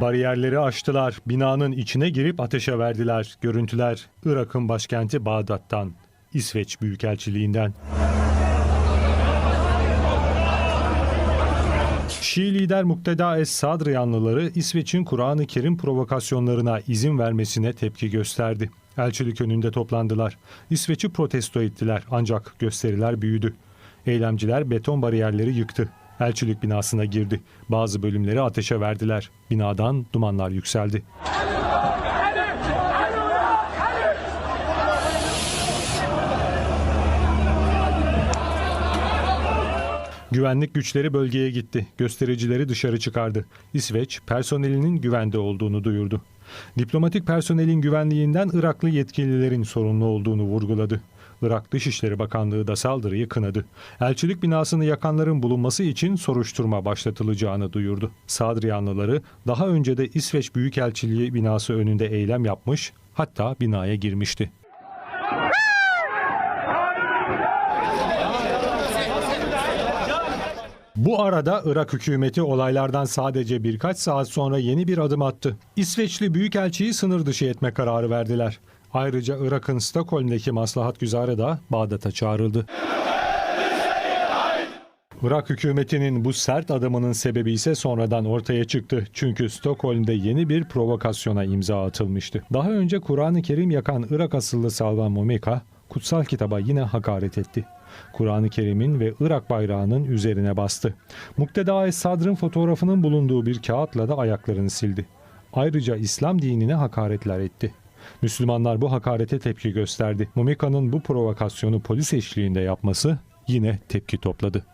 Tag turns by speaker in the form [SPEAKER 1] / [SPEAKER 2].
[SPEAKER 1] Bariyerleri aştılar, binanın içine girip ateşe verdiler. Görüntüler Irak'ın başkenti Bağdat'tan, İsveç Büyükelçiliğinden. Şii lider Mukteda Es-Sadr yanlıları İsveç'in Kur'an-ı Kerim provokasyonlarına izin vermesine tepki gösterdi. Elçilik önünde toplandılar. İsveç'i protesto ettiler ancak gösteriler büyüdü. Eylemciler beton bariyerleri yıktı. Elçilik binasına girdi. Bazı bölümleri ateşe verdiler. Binadan dumanlar yükseldi. Güvenlik güçleri bölgeye gitti. Göstericileri dışarı çıkardı. İsveç personelinin güvende olduğunu duyurdu. Diplomatik personelin güvenliğinden Iraklı yetkililerin sorumlu olduğunu vurguladı. Irak Dışişleri Bakanlığı da saldırıyı kınadı. Elçilik binasını yakanların bulunması için soruşturma başlatılacağını duyurdu. Sadriyanlıları daha önce de İsveç Büyükelçiliği binası önünde eylem yapmış, hatta binaya girmişti. Bu arada Irak hükümeti olaylardan sadece birkaç saat sonra yeni bir adım attı. İsveçli Büyükelçiyi sınır dışı etme kararı verdiler. Ayrıca Irak'ın Stockholm'deki maslahat güzarı da Bağdat'a çağrıldı. Irak hükümetinin bu sert adımının sebebi ise sonradan ortaya çıktı. Çünkü Stockholm'de yeni bir provokasyona imza atılmıştı. Daha önce Kur'an-ı Kerim yakan Irak asıllı Salvan Momeka, kutsal kitaba yine hakaret etti. Kur'an-ı Kerim'in ve Irak bayrağının üzerine bastı. Mukteda Es-Sadr'ın fotoğrafının bulunduğu bir kağıtla da ayaklarını sildi. Ayrıca İslam dinine hakaretler etti. Müslümanlar bu hakarete tepki gösterdi. Momeka'nın bu provokasyonu polis eşliğinde yapması yine tepki topladı.